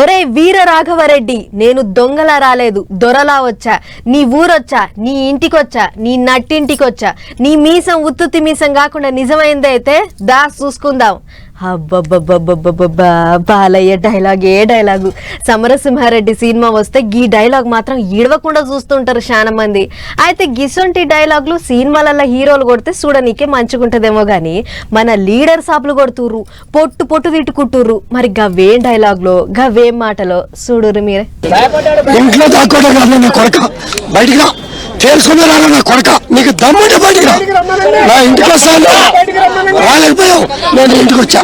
ఒరే వీర రాఘవరెడ్డి నేను దొంగలా రాలేదు. దొరలా వచ్చా. నీ ఊరొచ్చా? నీ ఇంటికొచ్చా? నీ నట్టింటికొచ్చా? నీ మీసం ఉత్తుత్తి మీసం కాకుండా నిజమైందైతే దా చూసుకుందాం. అబ్బబ్బబ్బబ్బబ్బబ్బా బాలయ్య డైలాగ్ ఏ డైలాగు సమరసింహారెడ్డి సినిమా వస్తే ఈ డైలాగ్ మాత్రం ఈడవకుండా చూస్తుంటారు చాలా మంది అయితే గిసొంటి డైలాగులు సినిమాలలో హీరోలు కొడితే చూడనీకే మంచిగుంటదేమో కానీ మన లీడర్ సాపులు కొడుతురు పొట్టు పొట్టు తిట్టుకుంటుర్రు. మరి గవేం డైలాగ్లో గవేం మాటలో? చూడురు మీరే. ఇంట్లో నా కొడక. బయటికి నా కొడక. నీకు దమ్ముంటే బయటికి రా. నా ఇంటికి వస్తాను రాలేకపోయావు. నేను ఇంటికి వచ్చా.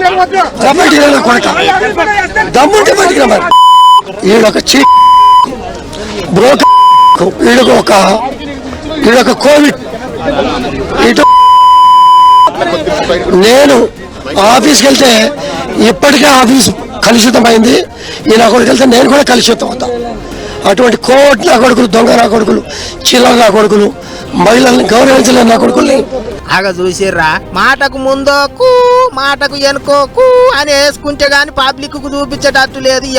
రా బయటికి కొడక. దమ్ముంటే బయటికి మరి. ఈడొక చీ బ్రోక ఈడొక ఒక ఈడొక కోవిడ్. ఇటు నేను ఆఫీస్కి వెళ్తే ఇప్పటికే ఆఫీస్ కలుషితమైంది. ఈ నా కొడుకు వెళ్తే నేను కూడా కలుషితం అవుతా. అటువంటి కోట్ నా కొడుకులు దొంగ నా కొడుకులు చిల్లర నా కొడుకులు మహిళల్ని గౌరవించలేని నా కొడుకుల్ని ఆగ చూసిర్రా. మాటకు ముందోకు మాటకు ఎనుకోకు అని వేసుకుంటే గాని పబ్లిక్కు చూపించేటట్టు లేదు ఈ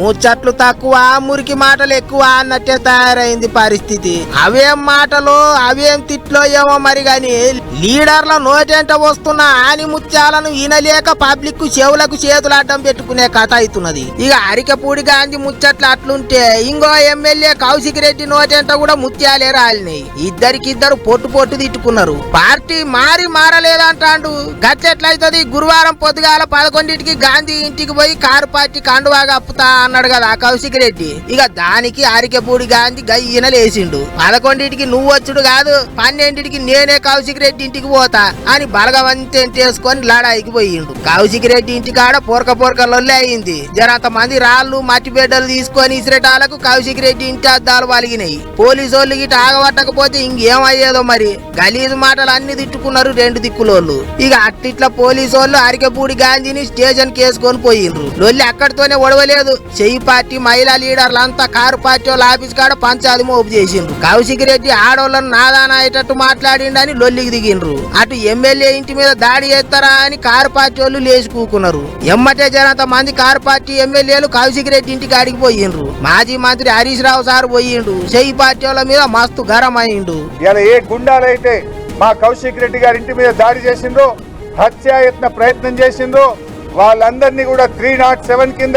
ముచ్చట్లు తక్కువ మురికి మాటలు ఎక్కువ అన్నట్టే తయారైంది పరిస్థితి. అవేం మాటలు అవేం తిట్లో ఏమో మరి గాని లీడర్ల నోటెంట వస్తున్న ఆని ముత్యాలను వినలేక పబ్లిక్కు చెవులకు చేతులు అడ్డం పెట్టుకునే కథ అవుతున్నది. ఇక అరికపూడి గాంధీ ముచ్చట్లు అట్లుంటే ఇంకో ఎమ్మెల్యే కౌశిక్ రెడ్డి నోటెంట కూడా ముత్యాలే రాలినాయి. ఇద్దరికిద్దరు పొట్టు పొట్టు తిట్టుకున్నారు. పార్టీ మారి మారలేదంటాండు. గట్టెట్లయితది గురువారం పొద్దుగాల పదకొండింటికి గాంధీ ఇంటికి పోయి కారు పార్టీ కండువాగా అప్పుతా అన్నాడు కదా కౌశిక్ రెడ్డి. ఇక దానికి అరికెపూడి గాంధీ గయ్యన లేచిండు. పదకొండింటికి నువ్వు వచ్చుడు కాదు పన్నెండింటికి నేనే కౌశిక్ రెడ్డి ఇంటికి పోతా అని బలగవంతేసుకొని లడాయికి పోయిండు. కౌశిక్ రెడ్డి ఇంటి కాడ పొరక పొరక లొల్లే అయింది. జరంత మంది రాళ్ళు మట్టి బిడ్డలు తీసుకొని ఇసిరేటాలకు కౌశిక్ రెడ్డి ఇంటి అద్దాలు వలిగినాయి పోలీసు వాళ్ళు గిట్ట ఆగబట్టకపోతే ఇంకేమయ్యేదో మరి. గలీజు మాటలు అన్ని తిట్టుకున్నారు రెండు దిక్కులోళ్ళు. ఇక అట్టిట్ల పోలీసు వాళ్ళు అరికెపూడి గాంధీని స్టేషన్ కేసుకొని పోయిండ్రు. లొల్లి అక్కడితోనే ఒడవలేదు చెయ్యి పార్టీ మహిళా లీడర్లంతా కారు పార్టీ వాళ్ళ ఆఫీస్ కాడ పంచాది మోపు చేసిండ్రు. కౌశిక్ రెడ్డి ఆడోళ్ళను నాదాన అయ్యేటట్టు మాట్లాడిండని లొల్లికి దిగిండ్రు. అటు ఎమ్మెల్యే ఇంటి మీద దాడి చేస్తారా అని కారు పార్టీ వాళ్ళు లేచి కూకున్నారు. ఎమ్మటే జనంత మంది కారు పార్టీ ఎమ్మెల్యేలు కౌశిక్ రెడ్డి ఇంటికి అడిగి పోయిండ్రు. మాజీ మంత్రి హరీష్ రావు సార్ పోయిండు. చెయ్యి పార్టీ వాళ్ళ మీద మస్తు గరం అయిండు. ఇలా ఏ గుండాలైతే మా కౌశిక్ రెడ్డి గారి ఇంటి మీద దాడి చేసిండ్రు హత్యాయత్న ప్రయత్నం చేసిండ్రు. వాళ్ళందరినీ కూడా త్రీ నాట్ సెవెన్ కింద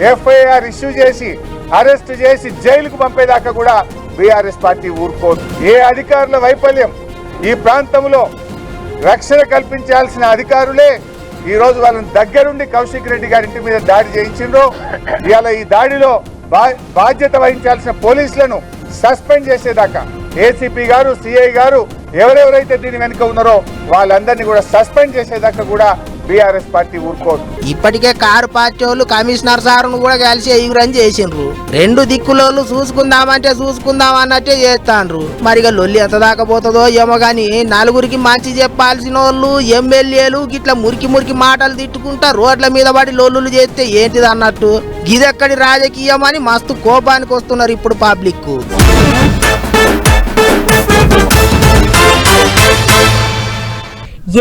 ఎఫ్ఐఆర్ ఇష్యూ చేసి అరెస్ట్ చేసి జైలుకు పంపేదాకా కూడా బీఆర్ఎస్ పార్టీ ఊరుకోదు. ఏ అధికారుల వైఫల్యం? ఈ ప్రాంతంలో రక్షణ కల్పించాల్సిన అధికారులే ఈరోజు వాళ్ళని దగ్గరుండి కౌశిక్ రెడ్డి గారి ఇంటి మీద దాడి చేయించిండ్రు. ఇవాళ ఈ దాడిలో బా- బాధ్యత వహించాల్సిన పోలీసులను సస్పెండ్ చేసేదాకా ఏసీపీ గారు సిఐ గారు ఎవరెవరైతే దీని వెనుక ఉన్నారో వాళ్ళందరినీ కూడా సస్పెండ్ చేసేదాకా కూడా బీఆర్ఎస్ పార్టీ ఊరుకోదు. ఇప్పటికే కారు పార్టీ వాళ్ళు కమిషనర్ సార్ను కూడా కలిసి ఎగురని చేసిండ్రు. రెండు దిక్కులోళ్ళు చూసుకుందామంటే చూసుకుందాం అన్నట్టే చేస్తాండ్రు. మరి ఇక లొల్లి ఎంత దాకా పోతుందో ఏమో గాని నలుగురికి మంచి చెప్పాల్సిన వాళ్ళు ఎమ్మెల్యేలు గిట్ల మురికి మురికి మాటలు తిట్టుకుంటా రోడ్ల మీద పడి లొల్లులు చేస్తే ఏంటిది అన్నట్టు? గిదెక్కడి రాజకీయం అని మస్తు కోపానికి వస్తున్నారు ఇప్పుడు పబ్లిక్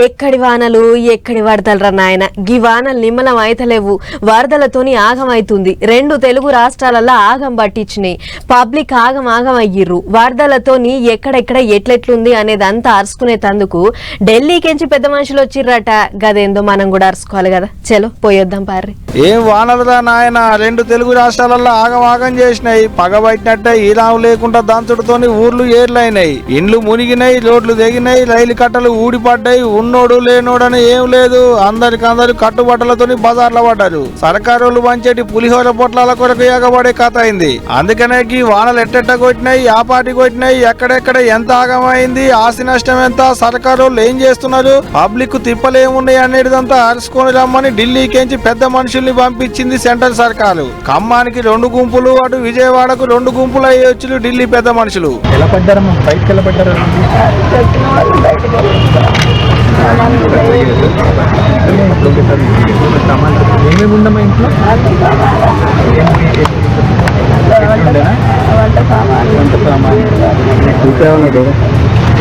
ఎక్కడి వానలు ఎక్కడి వరదలరా నాయన? గీ వానలు నిమ్మలం అయితలేవు. వరదలతోని ఆగమైతుంది. రెండు తెలుగు రాష్ట్రాలలో ఆగం పట్టించినాయి పబ్లిక్ ఆగం ఆగం అయ్యిర్రు వరదలతోని ఎక్కడెక్కడ ఎట్లెట్లుంది అనేది అంతా అరుచుకునే తందుకు ఢిల్లీకించి పెద్ద మనుషులు వచ్చిర్రట. గదేందో మనం కూడా అరుచుకోవాలి కదా. చలో పోయొద్దాం పార్రి. ఏం వానలుదా నాయన? రెండు తెలుగు రాష్ట్రాలలో ఆగం ఆగం చేసినాయి. పగబట్టినట్టే ఈలాం లేకుండా దంచుడుతోని ఊర్లు ఏర్లైనాయి. ఇండ్లు మునిగినాయి రోడ్లు తెగినాయి రైలు కట్టలు ఊడిపడ్డాయి ఉన్నోడు లేనోడని ఏం లేదు. అందరికి అందరు కట్టుబట్టలతోని బజార్ల పడ్డారు. సర్కారోళ్ళు పంచేటి పులిహోర పొట్లాల కొరకు ఎగబడే కథ అయింది. అందుకనే ఈ వానలు ఎట్టెట్ట కొట్టినాయి ఆ పాటి కొట్టినాయి ఎక్కడెక్కడ ఎంత ఆగమైంది ఆస్తి నష్టం ఎంత సర్కారోళ్ళు ఏం చేస్తున్నారు పబ్లిక్ తిప్పలేమున్నాయి అనేటిదంతా అరుచుకొని రమ్మని ఢిల్లీకించి పెద్ద మనుషుల్ని పంపించింది సెంట్రల్ సర్కారు. ఖమ్మానికి రెండు గుంపులు అటు విజయవాడకు రెండు గుంపులు అయ్యొచ్చు ఢిల్లీ పెద్ద మనుషులు. ఎలా పడ్డారమ్మా? బయటకు ఎలా పడ్డారు ఏమేమి ఉందమ్మా ఇంట్లో వంట సామాన్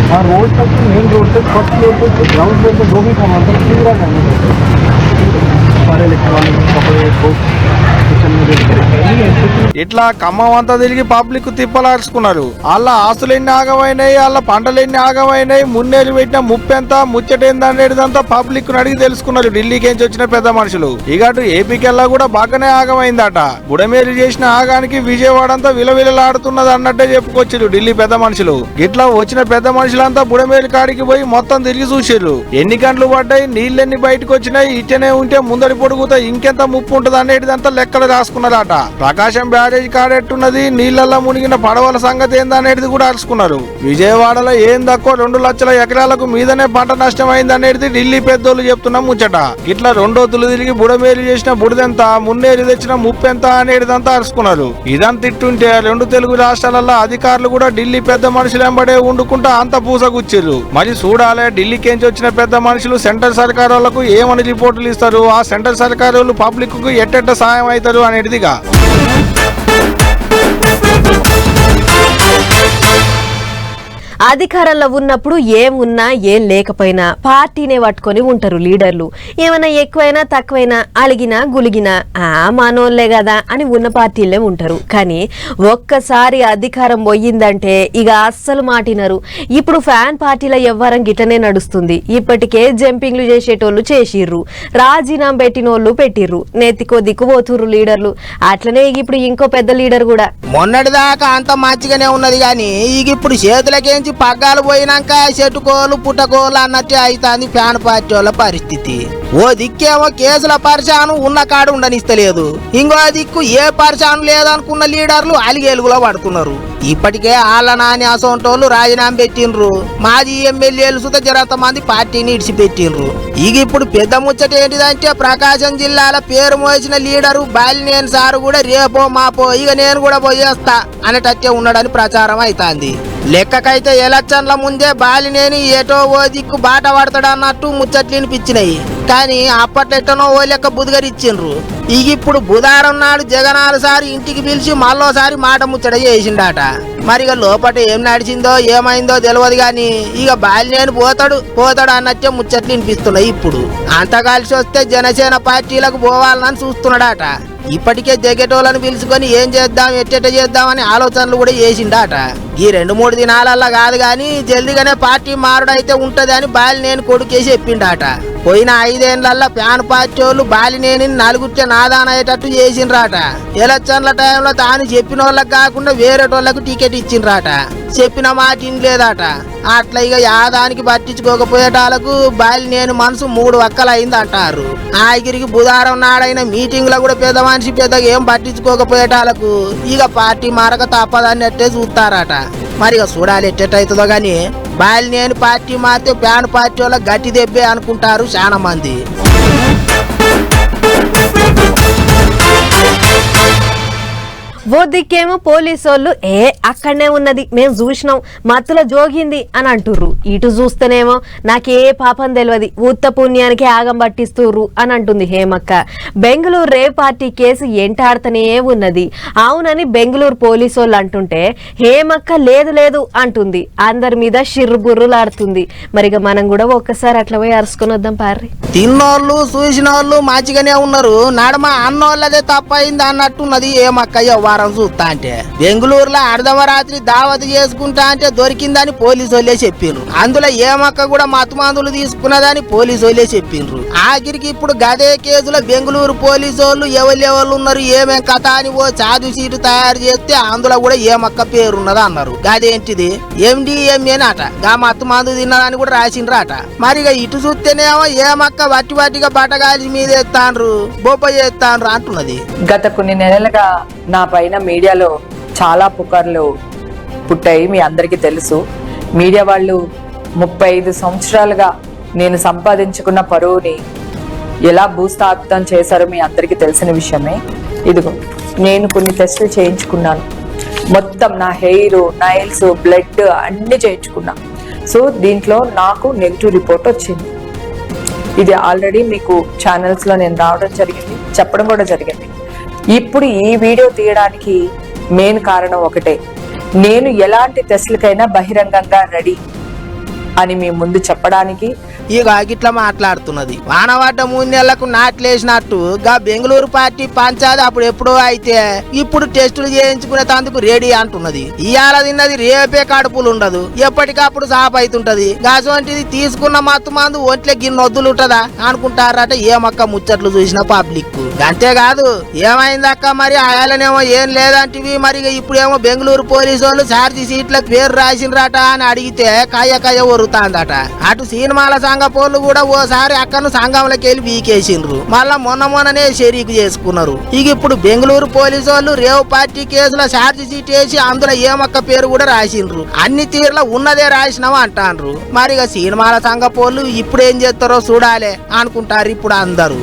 ఆ रोड तक मेन रोड तक फर्स्ट फ्लोर पे ग्राउंड फ्लोर पे जो भी सामान था पूरा करना सारे इलेक्ट्रॉनिक कपड़े बुक किचन में जो ఇట్లా ఖమ్మం అంతా తిరిగి పబ్లిక్ తిప్పలార్చుకున్నారు వాళ్ళ ఆస్తులు ఎన్ని ఆగమైనాయి వాళ్ళ పంటలు ఎన్ని ఆగమైనాయి మున్నేరు పెట్టిన ముప్పెంత ముచ్చటేంది అనేదంతా పబ్లిక్ అడిగి తెలుసుకున్నారు ఢిల్లీకి నుంచి వచ్చిన పెద్ద మనుషులు. ఇక అటు ఏపీకెల్లా కూడా బాగానే ఆగమైందట. బుడమేరు చేసిన ఆగానికి విజయవాడ అంతా విలవిలలాడుతున్నది అన్నట్టే చెప్పుకొచ్చారు ఢిల్లీ పెద్ద మనుషులు. ఇట్లా వచ్చిన పెద్ద మనుషులంతా బుడమేరు కాడికి పోయి మొత్తం తిరిగి చూసారు ఎన్ని గంటలు పడ్డాయి నీళ్ళెన్ని బయటకు వచ్చినాయి ఇచ్చనే ఉంటే ముందడి పొడుగుతా ఇంకెంత ముప్పు ఉంటది అనేటిదంతా లెక్కలు రాసుకున్నారట. ప్రకాశం బ్యారేజ్ కాడెట్టున్నది నీళ్ళలో మునిగిన పడవల సంగతి ఏందనేది కూడా అరుచుకున్నారు విజయవాడలో ఏం తక్కువ రెండు లక్షల ఎకరాలకు మీదనే పంట నష్టం అయింది అనేది ఢిల్లీ పెద్దోళ్ళు చెప్తున్న ముచ్చట. ఇట్లా రెండోతులు తిరిగి బుడమేలు చేసిన బుడిదెంత మున్నేరు తెచ్చిన ముప్పెంత అనేటిదంతా అరుచుకున్నారు ఇదంతా తిట్టుంటే రెండు తెలుగు రాష్ట్రాలలో అధికారులు కూడా ఢిల్లీ పెద్ద మనుషులు వెంబడే వండుకుంటా అంత పూసగుచ్చిర్రు మరి చూడాలే ఢిల్లీకేంచి వచ్చిన పెద్ద మనుషులు సెంట్రల్ సర్కార్ వాళ్ళకు ఏమని రిపోర్టులు ఇస్తారు? ఆ సెంట్రల్ సర్కార్ వాళ్ళు పబ్లిక్కు ఎట్టెట్ట సాయం అవుతారు? అనేటిదిగా. అధికారంలో ఉన్నప్పుడు ఏం ఉన్నా ఏం లేకపోయినా పార్టీనే పట్టుకొని ఉంటారు లీడర్లు. ఏమైనా ఎక్కువైనా తక్కువైనా అలిగినా గులిగినా ఆ మనోళ్ళే కదా అని ఉన్న పార్టీలే ఉంటారు. కానీ ఒక్కసారి అధికారం పోయిందంటే ఇక అస్సలు మాటినరు. ఇప్పుడు ఫ్యాన్ పార్టీల ఎవ్వరం గిటనే నడుస్తుంది. ఇప్పటికే జంపింగ్లు చేసేటోళ్ళు చేసిర్రు. రాజీనామా పెట్టినోళ్ళు పెట్టిర్రు. నెత్తికో దిక్కుపోతురు లీడర్లు. అట్లనే ఇప్పుడు ఇంకో పెద్ద లీడర్ కూడా. మొన్నటిదాకా అంత మంచిగానే ఉన్నది కానీ ఇక ఇప్పుడు చేతులకేంచి పగ్గాలు పోయినాక చెట్టుకోలు పుట్టకోలు అన్నట్టే అవుతుంది ఫ్యాన్ పార్టీ వాళ్ళ పరిస్థితి. ఓ దిక్కేమో కేసుల పరిశాను ఉన్న కాడు ఉండనిస్తలేదు. ఇంకో దిక్కు ఏ పరిశాను లేదనుకున్న లీడర్లు అలిగేలుగులో పడుతున్నారు ఇప్పటికే ఆళ్ళ నాని అసోంటోళ్ళు రాజీనామా పెట్టిండ్రు. మాజీ ఎమ్మెల్యేలు సుత జరత మంది పార్టీని ఇడిచిపెట్టిండ్రు. ఇక ఇప్పుడు పెద్ద ముచ్చట ఏంటిదంటే ప్రకాశం జిల్లాల పేరు మోసిన లీడరు బాలినేని సారు కూడా రేపో మాపో ఇక నేను కూడా పోయేస్తా అనేటట్టే ఉన్నాడని ప్రచారం అవుతాంది లెక్కకైతే ఎలక్షన్ల ముందే బాలినేని ఏటో ఓ దిక్కు బాట పడతాడు అన్నట్టు ముచ్చట్లు వినిపించినాయి. కానీ అప్పట్లెట్టనో ఓ లెక్క బుధగరిచ్చిండ్రు. ఇక ఇప్పుడు బుధారం నాడు జగనాలు సారి ఇంటికి పిలిచి మళ్ళోసారి మాట ముచ్చట చేసిండట. మరి ఇక లోపట ఏం నడిచిందో ఏమైందో తెలియదు గాని ఇక బాలినేని పోతాడు పోతాడు అన్నట్టే ముచ్చట్లు వినిపిస్తున్నాయి ఇప్పుడు. అంత కలిసి వస్తే జనసేన పార్టీలకు పోవాలని చూస్తున్నాడట. ఇప్పటికే జగటోళ్ళని పిలుచుకొని ఏం చేద్దాం ఎట్టెట్ట చేద్దామని ఆలోచనలు కూడా చేసిండట. ఈ రెండు మూడు దినాలల్లా కాదు కానీ జల్దిగానే పార్టీ మారుడైతే ఉంటది అని బాలినేని కొడుకేసి చెప్పిండట. పోయిన ఐదేళ్ళల్లా ప్యాన్ పార్టీ వాళ్ళు బాలినేని నలుగురితే నాదానయ్యేటట్టు చేసిండ్రాట. ఎలక్షన్ల టైంలో తాను చెప్పిన వాళ్ళకి కాకుండా వేరేటోళ్ళకు టికెట్ ఇచ్చిండ్రాట. చెప్పిన మాట లేదట అట్లా ఇక యాదానికి పట్టించుకోకపోయేటాలకు బాలి నేను మనసు మూడు వక్కలైంది అంటారు ఆగిరికి బుధారం నాడైన మీటింగ్లో కూడా పెద్ద మనిషి పెద్దగా ఏం పట్టించుకోకపోయేటాలకు ఇక పార్టీ మారక తప్పదన్నట్టే చూస్తారట. మరిగా చూడాలి ఎట్టెట్టయితుందో గాని బాలి పార్టీ మాత్రం బ్యాన్ పార్టీ వాళ్ళ గట్టి దెబ్బే అనుకుంటారు చాలా మంది. ఓ దిక్కేమో పోలీసోళ్ళు ఏ అక్కడనే ఉన్నది మేము చూసినాం మత్తులో జోగింది అని అంటుర్రు. ఇటు చూస్తేనేమో నాకే పాపం తెలియదు ఉత్త పుణ్యానికి ఆగం పట్టిస్తుర్రు అని అంటుంది హేమక్క. బెంగళూరు రేవ్ పార్టీ కేసు ఎంటాడుతూనే ఉన్నది. అవునని బెంగళూరు పోలీసోళ్ళు అంటుంటే హేమక్క లేదు లేదు అంటుంది. అందరి మీద షిర్రు బుర్రులాడుతుంది మరిగా మనం కూడా ఒక్కసారి అట్లా పోయి అరుచుకొని వద్దాం పార్రి. తిన్నోళ్ళు చూసిన వాళ్ళు మంచిగానే ఉన్నారు. నడమ అన్నోళ్ళదే తప్పైంది అన్నట్టున్నది ఏమక్కయ్య వారం. చూస్తా అంటే. బెంగళూరులో అర్ధవరాత్రి దావత్ చేసుకుంటా అంటే దొరికిందని పోలీసు వాళ్ళే చెప్పిండ్రు అందులో ఏమక్క కూడా మత్తు మందులు తీసుకున్నదని పోలీసు వాళ్ళే చెప్పిండ్రు ఆఖరికి ఇప్పుడు గదే కేసులో బెంగళూరు పోలీసు వాళ్ళు ఎవరు ఉన్నారు ఏమేం కథ అని ఓ చాదు సీటు తయారు చేస్తే అందులో కూడా ఏమక్క పేరున్నదా అన్నారు. గదేంటిది ఎండిఎంఏ అట గా మత్తు తిన్నదని కూడా రాసిండ్రట. మరి ఇక ఇటు చూస్తేనేమో ఏమక్క వట్టి వట్టిగా బట్టగాలి మీద ఎత్తాండ్రు బొబ్బ చేస్తాండ్రు అంటున్నది. గత కొన్ని నెలలుగా నా పైన మీడియాలో చాలా పుకార్లు పుట్టాయి మీ అందరికీ తెలుసు. మీడియా వాళ్ళు ముప్పై ఐదు సంవత్సరాలుగా నేను సంపాదించుకున్న పరువుని ఎలా భూస్థాపితం చేశారో మీ అందరికీ తెలిసిన విషయమే. ఇదిగో నేను కొన్ని టెస్టులు చేయించుకున్నాను. మొత్తం నా హెయిర్ నైల్స్ బ్లడ్ అన్ని చేయించుకున్నా. సో దీంట్లో నాకు నెగిటివ్ రిపోర్ట్ వచ్చింది. ఇది ఆల్రెడీ మీకు ఛానల్స్లో నేను రావడం జరిగింది చెప్పడం కూడా జరిగింది. ఇప్పుడు ఈ వీడియో తీయడానికి మెయిన్ కారణం ఒకటే. నేను ఎలాంటి దశలకైనా బహిరంగంగా రెడీ అని మీ ముందు చెప్పడానికి? ఇక గిట్లా మాట్లాడుతున్నది. వానవాడ్డ మూడు నెలలకు నాట్లేసినట్టు గా బెంగళూరు పార్టీ పంచాది అప్పుడు ఎప్పుడో అయితే ఇప్పుడు టెస్టులు చేయించుకునే తందుకు రెడీ అంటున్నది. ఇవాళ తిన్నది రేపే కడుపులు ఉండదు ఎప్పటికప్పుడు సాప్ అవుతుంటది గాసోంటిది తీసుకున్న మత్తు మందు ఒంట్లో గిన్నె వద్దులు ఉంటదా అనుకుంటారట ఏమక్క ముచ్చట్లు చూసిన పబ్లిక్ అంతేకాదు ఏమైందక్క మరి? ఆయాలనేమో ఏం లేదంటివి మరి ఇక ఇప్పుడేమో బెంగళూరు పోలీసు వాళ్ళు ఛార్జీ సీట్ల పేరు రాసిండ్రట అని అడిగితే కాయ కాయ జరుగుతాందట. అటు సినిమాల సంఘ పోలు కూడా ఓసారి అక్కను సంఘంలోకి వెళ్ళి వీకేసిండ్రు. మళ్ళా మొన్న మొన్ననే షరీకు చేసుకున్నారు. ఇక ఇప్పుడు బెంగళూరు పోలీసు వాళ్ళు రేవ్ పార్టీ కేసులో ఛార్జీ సీట్ వేసి అందులో ఏమక్క పేరు కూడా రాసిండ్రు. అన్ని తీర్ల ఉన్నదే రాసినావు అంటాండ్రు. మరి ఇక సినిమాల సంఘ పోలు ఇప్పుడు ఏం చేస్తారో చూడాలి అనుకుంటారు ఇప్పుడు అందరూ.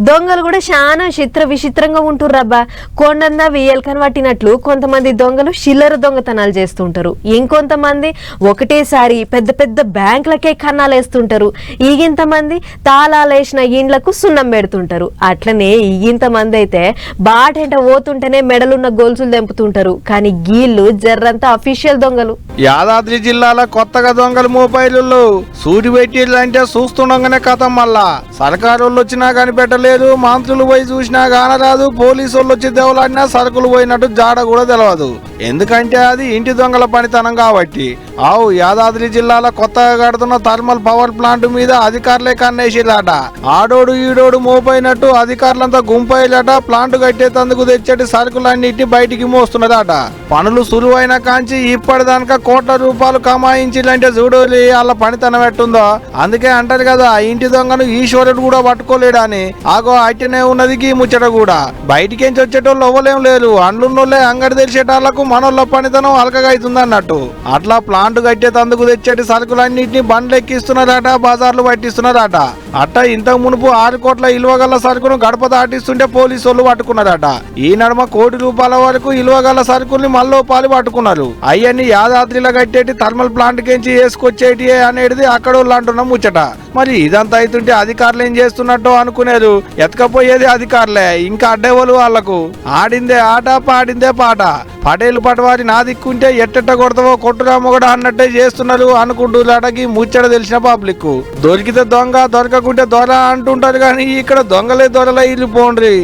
దొంగలు కూడా చాలా చిత్ర విచిత్రంగా ఉంటుర్రబ్బా. కొండందా వెయ్యలకని పట్టినట్లు కొంతమంది దొంగలు చిల్లర దొంగతనాలు చేస్తుంటారు. ఇంకొంతమంది ఒకటేసారి పెద్ద పెద్ద బ్యాంకులకే కన్నాలు వేస్తుంటారు ఈగింతమంది తాళాలేసిన ఇండ్లకు సున్నం పెడుతుంటారు. అట్లనే ఈగింతమంది అయితే బాటెంట పోతుంటేనే మెడలున్న గొలుసులు తెంపుతుంటారు. కానీ గీళ్ళు జర్రంతా అఫీషియల్ దొంగలు. యాదాద్రి జిల్లాలో కొత్తగా దొంగలు మోపైలు సూది పెట్టిండ్లంటే చూస్తుండగానే కథం మళ్ళా. సర్కారు వచ్చినా కనిపెట్టలేదు. లేదు. మంత్రులు పోయి చూసినా కానరాదు. పోలీసు వాళ్ళు వచ్చి దేవలాడినా సరుకులు పోయినట్టు జాడ కూడా తెలియదు ఎందుకంటే అది ఇంటి దొంగల పనితనం కాబట్టి. ఆవు యాదాద్రి జిల్లాలో కొత్తగా కడుతున్న థర్మల్ పవర్ ప్లాంట్ మీద అధికారులే కన్నేసిరాట ఆడోడు ఈడోడు మోపోయినట్టు అధికారులంతా గుంపైలట ప్లాంట్ కట్టేతందుకు తెచ్చేటి సరుకులన్నింటినీ బయటికి మోస్తున్నారాట పనులు సులువైన కాంచి ఇప్పటిదానిక కోట్ల రూపాయలు కమాయించిందంటే చూడోలి వాళ్ళ పనితనం ఎట్టుందో. అందుకే అంటారు కదా ఇంటి దొంగను ఈశ్వరుడు కూడా పట్టుకోలేడని. ఆగో అట్టనే ఉన్నది గీ ముచ్చట కూడా. బయటికేంచి వచ్చేటోళ్ళు అవ్వలేం లేరు అండ్లున్నోళ్ళే అంగడి తెలిసేటాళ్ళకు మనోళ్ళ పనితనం అలకగా అవుతుంది అన్నట్టు అట్లా ప్లాంట్ కట్టేతందుకు తెచ్చేటి సరుకులన్నింటినీ బండ్లు ఎక్కిస్తున్నారట బజార్లు పట్టిస్తున్నారట. అట్ట ఇంతకు మునుపు ఆరు కోట్ల ఇలువగల సరుకును గడప దాటిస్తుంటే పోలీసు వాళ్ళు పట్టుకున్నారట. ఈ నడుమ కోటి రూపాయల వరకు ఇలువగల సరుకుల్ని మళ్ళీ పాలు పట్టుకున్నారు. అయ్యన్ని యాదాద్రిలో కట్టేటి థర్మల్ ప్లాంట్ కెంచి వేసుకొచ్చేటి అనేది అక్కడ వాళ్ళు అంటున్న ముచ్చట. మరి ఇదంతా అవుతుంటే అధికారులు ఏం చేస్తున్నట్టు అనుకునేరు. ఎతకపోయేది అధికారులే. ఇంకా అడ్డేవాళ్ళు వాళ్ళకు. ఆడిందే ఆట పాడిందే పాట. పటేలు పటవారి నా దిక్కుంటే ఎట్టెట్ట కొడతావో కొట్టురా మొగడ అన్నట్టే చేస్తున్నారు అనుకుంటున్నాడకి ముచ్చట తెలిసిన పబ్లిక్ దొరికితే దొంగ దొరకకుంటే దొర అంటుంటారు కానీ ఇక్కడ దొంగలే దొరలే ఇల్లు పోండ్రి.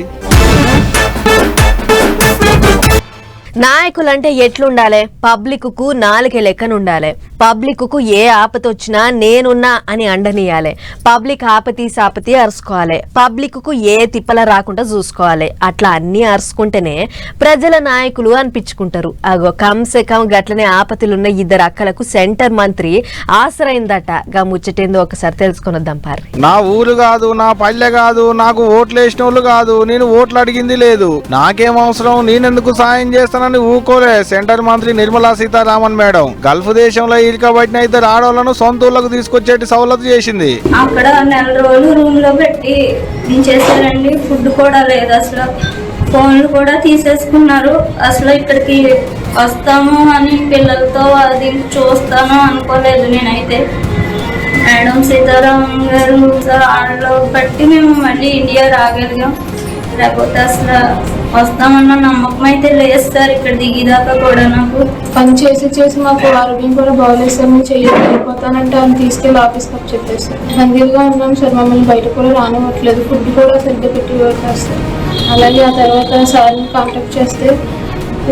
నాయకులంటే ఎట్లుండాలి? పబ్లిక్కు నాలుగే లెక్కనుండాలి. పబ్లిక్కు ఏ ఆపత వచ్చినా నేనున్నా అని అండనీయాలి. పబ్లిక్ ఆపతి సాపతి అరుచుకోవాలి పబ్లిక్కు ఏ తిప్పల రాకుండా చూసుకోవాలి. అట్లా అన్ని అరుచుకుంటేనే ప్రజల నాయకులు అనిపించుకుంటారు. అగో కంసే కం గట్లనే ఆపతులున్న ఇద్దరు అక్కలకు సెంటర్ మంత్రి ఆసరైందట గా ముచ్చటేందో ఒకసారి తెలుసుకొని వద్దాం నా ఊరు కాదు నా పల్లె కాదు నాకు ఓట్లు వేసిన వాళ్ళు కాదు నేను ఓట్లు అడిగింది లేదు. నాకేం అవసరం నేనెందుకు సాయం చేస్తానని ఊకోలే సెంటర్ మంత్రి నిర్మలా సీతారామన్ మేడం. గల్ఫ్ దేశంలో ఇరుకబట్టిన ఇద్దరు ఆడవాళ్ళను సొంత ఊళ్ళకు తీసుకొచ్చేటి సవలతు చేసింది. అక్కడ నెల రోజులు రూమ్లో పెట్టి దించేసారండి ఫుడ్ కూడా లేదు అసలు. ఫోన్లు కూడా తీసేసుకున్నారు. అసలు ఇక్కడికి వస్తాము అని పిల్లలతో అది చూస్తాను అనుకోలేదు నేనైతే. మేడం సీతారామన్ గారు వాళ్ళు బట్టి మేము మళ్ళీ ఇండియా రాగలిగాం. లేకపోతే అసలు వస్తామన్న నమ్మకం అయితే లేదు సార్ ఇక్కడ దిగిదాకా కూడా నాకు. పని చేసి చేసి మాకు ఆరోగ్యం కూడా బాగోలేదు సార్ మేము చెయ్యాలి వెళ్ళిపోతానంటే ఆయన తీసుకెళ్ళి ఆఫీస్కి అప్ చెప్పేసారు ఉన్నాం సార్ మమ్మల్ని బయట కూడా రానివ్వట్లేదు ఫుడ్ కూడా సరిగ్గా పెట్టి ఇవ్వట్లేదు సార్. అలాగే ఆ తర్వాత సార్ని కాంటాక్ట్ చేస్తే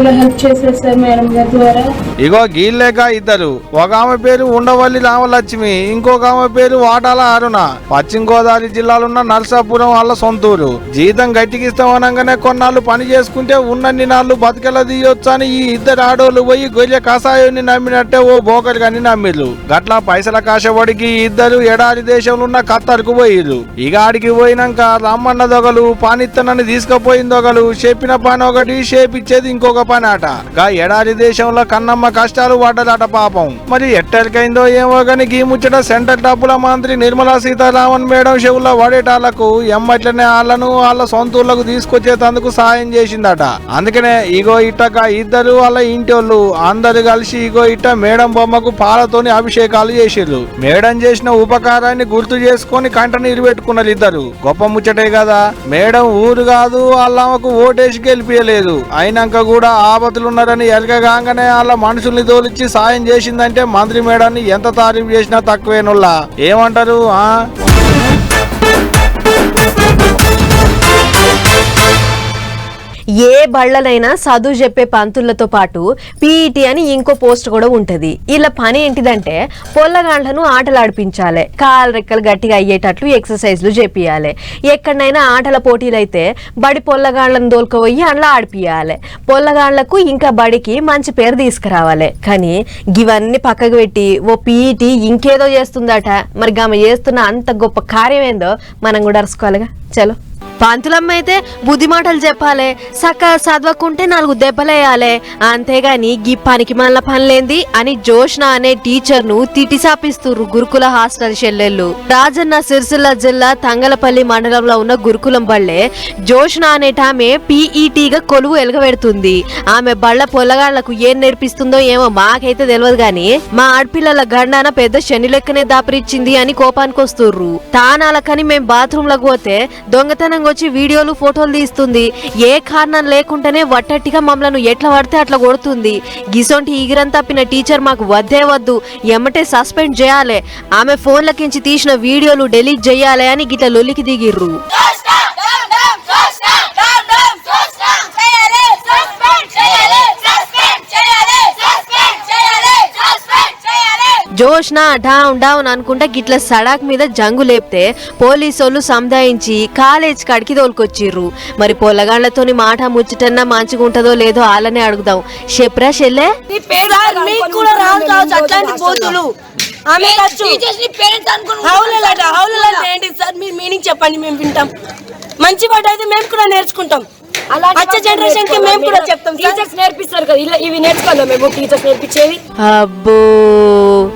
ఇలా హెల్ప్ చేశారు సార్ మేడం గారి ద్వారా. ఇగో గీళ్ళేక ఇద్దరు. ఒక ఆమె పేరు ఉండవల్లి రామలక్ష్మి ఇంకొక ఆమె పేరు వాటాల అరుణ. పశ్చిమ గోదావరి జిల్లాలో నర్సాపురం వాళ్ళ సొంతూరు. జీతం గట్టికిస్తామనగానే కొన్నాళ్ళు పని చేసుకుంటే ఉన్నన్ని నాళ్ళు బతికెల తీయొచ్చు అని ఈ ఇద్దరు ఆడోళ్ళు పోయి గొర్రె కషాయాన్ని నమ్మినట్టే ఓ బోకలు కానీ నమ్మిర్రు. గట్ల పైసల కాశపడికి ఇద్దరు ఎడారి దేశంలో ఉన్న కత్తర్కు పోయిర్రు. ఇక ఆడికి పోయినాక రమ్మన్న దొగలు పానిత్తనని తీసుకుపోయిన దొగలు చెప్పిన పని ఒకటి చేపిచ్చేది ఇంకొక పని ఆట గా ఎడారి దేశంలో కన్నమ్మ కష్టాలు పడ్డదట పాపం. మరి ఎట్టరికైందో ఏమో గాని గీ ముచ్చట సెంటర్ డబ్బుల మంత్రి నిర్మలా సీతారామన్ మేడం చెవుల్లో పడేటాళ్ళకు ఎమ్మట్లనే వాళ్ళను వాళ్ళ సొంత ఊళ్ళకు తీసుకొచ్చేటందుకు సాయం చేసిందట. అందుకనే ఇగో ఇట్టక ఇద్దరు వాళ్ళ ఇంటోళ్ళు అందరు కలిసి ఇగో ఇట్ట మేడం బొమ్మకు పాలతోని అభిషేకాలు చేసిర్రు. మేడం చేసిన ఉపకారాన్ని గుర్తు చేసుకొని కంట నీరు పెట్టుకున్నారు ఇద్దరు. గొప్ప ముచ్చటే కదా మేడం ఊరు కాదు వాళ్ళకు ఓటేసి గెలిపియలేదు. అయినాక కూడా ఆపతులున్నారని ఎరగగానే వాళ్ళ మనుషుల్ని తోలిచ్చి సాయం చేసిందంటే మంత్రి మేడాన్ని ఎంత తారీఫ్ చేసినా తక్కువేనుల్లా. ఏమంటారు ఆ? ఏ బళ్ళనైనా చదువు చెప్పే పంతులతో పాటు పీఈటీ అని ఇంకో పోస్ట్ కూడా ఉంటది. ఇలా పని ఏంటిదంటే పొల్లగాండ్లను ఆటలు ఆడిపించాలి కాలు రెక్కలు గట్టిగా అయ్యేటట్లు ఎక్సర్సైజ్లు చేపియాలి ఎక్కడైనా ఆటల పోటీలు అయితే బడి పొల్లగాండ్లను దోలుకుపోయి అందులో ఆడిపియాలి పొల్లగాండ్లకు ఇంకా బడికి మంచి పేరు తీసుకురావాలి. కానీ ఇవన్నీ పక్కకు పెట్టి ఓ పీఈటీ ఇంకేదో చేస్తుందట. మరి ఆమె చేస్తున్న అంత గొప్ప కార్యం ఏందో మనం కూడా అరుసుకోవాలిగా. చలో. పంతులమ్మ అయితే బుద్ధి మాటలు చెప్పాలి. సక్క చదవకుంటే నాలుగు దెబ్బలేయాలి. అంతేగాని గీ పనికి మళ్ళా పనిలేంది అని జోష్న అనే టీచర్ను తిటిసాపిస్తుర్రు గురుకుల హాస్టల్ చెల్లెళ్ళు. రాజన్న సిరిసిల్ల జిల్లా తంగలపల్లి మండలంలో ఉన్న గురుకులం బళ్ళే జోష్న అనేటామె పీఈటీగా కొలువు ఎలగబెడుతుంది. ఆమె బళ్ళ పొల్లగాళ్ళకు ఏం నేర్పిస్తుందో ఏమో మాకైతే తెలియదు గాని మా ఆడపిల్లల గండాన పెద్ద శని లెక్కనే దాపరిచ్చింది అని కోపానికి వస్తుర్రు తానాలకని మేం బాత్రూమ్లకు పోతే దొంగతనం వచ్చి వీడియోలు ఫోటోలు తీస్తుంది. ఏ కారణం లేకుండానే వట్టట్టిగా మమ్మల్ని ఎట్లా పడితే అట్లా కొడుతుంది. గిసొంటి ఈగిరం తప్పిన టీచర్ మాకు వద్దే వద్దు. ఎమ్మటే సస్పెండ్ చేయాలి. ఆమె ఫోన్లకించి తీసిన వీడియోలు డెలీట్ చేయాలి అని గిట్ల లొల్లికి దిగిర్రు. జోష్న డౌన్ డౌన్ అనుకుంటా గిట్ల సడాక్ మీద జంగు లేపితే పోలీసోళ్ళు సముదాయించి కాలేజ్ కాడికి తోలుకొచ్చిర్రు. మరి పొల్లగాళ్ళతోని మాట ముచ్చటన్నా మంచిగుంటదో లేదో వాళ్ళనే అడుగుదాం. చెప్పరా చెల్లె మీనింగ్ చెప్పండి మేము వింటాం. మంచి పాట అయితే మేము కూడా నేర్చుకుంటాం. వచ్చే జనరేషన్కి మేము కూడా చెప్తాం టీచర్స్ నేర్పిస్తారు కదా. ఇలా ఇవి నేర్చుకోవాలి మేము టీచర్స్ నేర్పించేది అబ్బో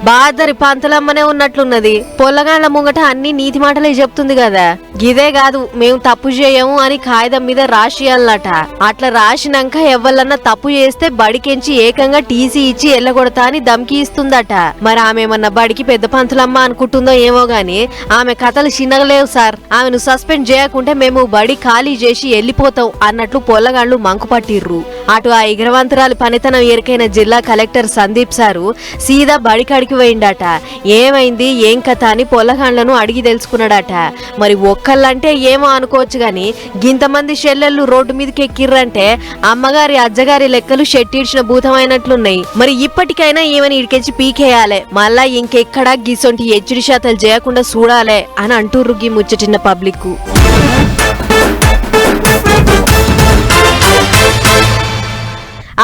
బాదరి పంతలమ్మనే ఉన్నట్లున్నది. పొల్లగాళ్ళ ముంగట అన్ని నీతి మాటలే చెప్తుంది కదా. గిదే కాదు మేము తప్పు చేయము అని కాగితం మీద రాసియాలట అట్లా రాసినాక ఎవ్వలన్నా తప్పు చేస్తే బడికెంచి ఏకంగా టీసీ ఇచ్చి ఎల్లగొడతా అని దమ్కి ఇస్తుందట. మరి ఆమె ఏమన్నా బడికి పెద్ద పంతులమ్మ అనుకుంటుందో ఏమో గాని ఆమె కథలు చిన్నగలేవు సార్. ఆమెను సస్పెండ్ చేయకుంటే మేము బడి ఖాళీ చేసి వెళ్ళిపోతాం అన్నట్లు పొల్లగాళ్ళు మంకు పట్టిర్రు అటు ఆ ఎగరవంతరాలు పనితనం ఎరికైన జిల్లా కలెక్టర్ సందీప్ సారు సీదా బడికాడికి పోయిండట. ఏమైంది? ఏం కథ అని పొల్లగాండ్లను అడిగి తెలుసుకున్నాడట. మరి ఒక్కళ్ళంటే ఏమో అనుకోవచ్చు గాని గింతమంది షెల్లెళ్ళు రోడ్డు మీదకి ఎక్కిర్రంటే అమ్మగారి అజ్జగారి లెక్కలు షెట్టిడ్చిన భూతమైనట్లున్నాయి. మరి ఇప్పటికైనా ఈమెను ఇడికెచ్చి పీకేయాలే. మళ్ళా ఇంకెక్కడా గిసొంటి ఎచ్చుడి శాతలు చేయకుండా చూడాలే అని అంటుర్రు గీ ముచ్చటిన్న పబ్లిక్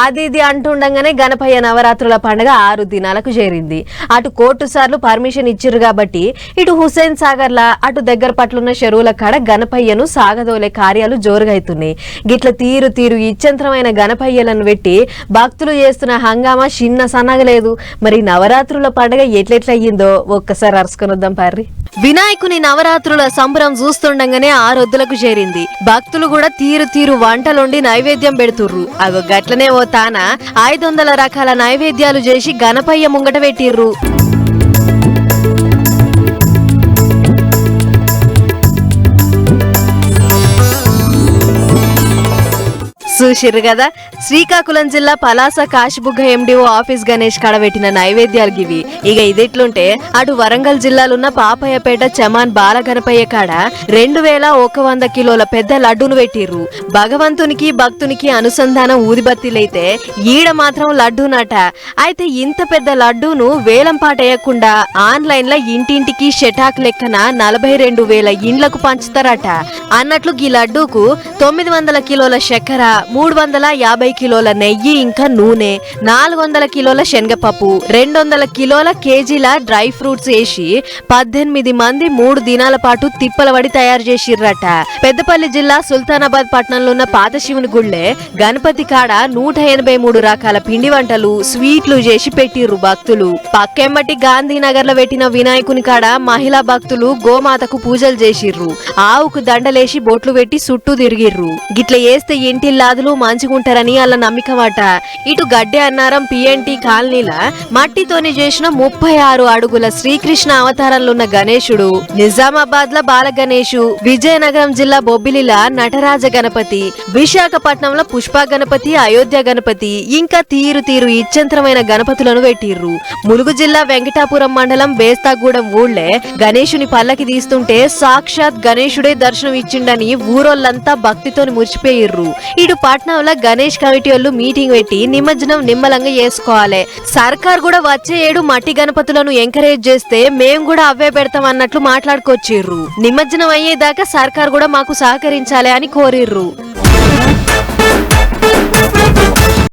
అది ఇది అంటుండగానే గణపయ్య నవరాత్రుల పండుగ ఆరు దినాలకు చేరింది. అటు కోర్టు సార్లు పర్మిషన్ ఇచ్చారు కాబట్టి ఇటు హుసేన్ సాగర్ లా అటు దగ్గర పట్లున్న చెరువుల కాడ గణపయ్యను సాగదోలే కార్యాలు జోరుగైతున్నాయి. గిట్ల తీరు తీరు ఇచ్చంత్రమైన గణపయ్యలను పెట్టి భక్తులు చేస్తున్న హంగామా చిన్న సన్నగలేదు. మరి నవరాత్రుల పండుగ ఎట్లెట్లయ్యిందో ఒక్కసారి అరుసుకునొద్దాం పార్రి. వినాయకుని నవరాత్రుల సంబరం చూస్తుండగానే ఆరొద్దులకు చేరింది. భక్తులు కూడా తీరు తీరు వంటలుండి నైవేద్యం పెడుతుర్రు. అగో గట్లనే ఓ తాన ఐదు వందల రకాల నైవేద్యాలు చేసి గణపయ్య ముంగట పెట్టిర్రు. చూసిర్రు కదా? శ్రీకాకుళం జిల్లా పలాస కాశీబుగ్గ ఎండిఓ ఆఫీస్ గణేష్ కడబెట్టిన నైవేద్యాలు గివి. ఇక ఇదిట్లుంటే అటు వరంగల్ జిల్లాలున్న పాపయ్యపేట చమాన్ బాలగణపయ్య కాడ రెండు వేల ఒక వంద కిలోల పెద్ద లడ్డును పెట్టిర్రు. భగవంతునికి భక్తునికి అనుసంధానం ఊదిబత్తిలైతే ఈడ మాత్రం లడ్డూనట. అయితే ఇంత పెద్ద లడ్డూను వేలం పాటేయకుండా ఆన్లైన్లో ఇంటింటికి షటాక్ లెక్కన నలభై రెండు వేల ఇండ్లకు పంచుతారట. అన్నట్లు ఈ లడ్డూకు తొమ్మిది వందల కిలోల చక్కెర మూడు వందల యాభై కిలోల నెయ్యి ఇంకా నూనె నాలుగు వందల కిలోల శనగపప్పు రెండు వందల కిలోల కేజీల డ్రై ఫ్రూట్స్ వేసి పద్దెనిమిది మంది మూడు దినాల పాటు తిప్పలవడి తయారు చేసిర్రట. పెద్దపల్లి జిల్లా సుల్తానాబాద్ పట్టణంలో ఉన్న పాత శివుని గుళ్ళే గణపతి కాడ నూట ఎనభై మూడు రకాల పిండి వంటలు స్వీట్లు చేసి పెట్టిర్రు భక్తులు. పక్కెమ్మటి గాంధీనగర్లో పెట్టిన వినాయకుని కాడ మహిళా భక్తులు గోమాతకు పూజలు చేసిర్రు. ఆవుకు దండలేసి బొట్లు పెట్టి చుట్టూ తిరిగిర్రు. గిట్ల వేస్తే ఇంటిల్లాదులు భక్తులు మంచిగుంటారని అలా నమ్మికవాట. ఇటు గడ్డే అన్నారం పిఎన్టీ కాలనీల మట్టితోని చేసిన ముప్పై ఆరు అడుగుల శ్రీకృష్ణ అవతారంలో ఉన్న గణేశుడు నిజామాబాద్లో బాల గణేషు విజయనగరం జిల్లా బొబ్బిలిల నటరాజ గణపతి విశాఖపట్నంలో పుష్ప గణపతి అయోధ్య గణపతి ఇంకా తీరు తీరు ఇచ్చంతరమైన గణపతులను పెట్టిర్రు. ములుగు జిల్లా వెంకటాపురం మండలం బేస్తాగూడెం ఊళ్ళే గణేశుని పల్లకి తీస్తుంటే సాక్షాత్ గణేశుడే దర్శనం ఇచ్చిండని ఊరోళ్ళంతా భక్తితోని మురిచిపోయిర్రు ఇటు పట్నంలో గణేష్ కమిటీ వాళ్ళు మీటింగ్ పెట్టి నిమజ్జనం నిమ్మలంగా చేసుకోవాలి. సర్కార్ కూడా వచ్చే ఏడు మట్టి గణపతులను ఎంకరేజ్ చేస్తే మేము కూడా అవే పెడతాం అన్నట్లు మాట్లాడుకొచ్చిర్రు. నిమజ్జనం అయ్యేదాకా సర్కార్ కూడా మాకు సహకరించాలి అని కోరిర్రు.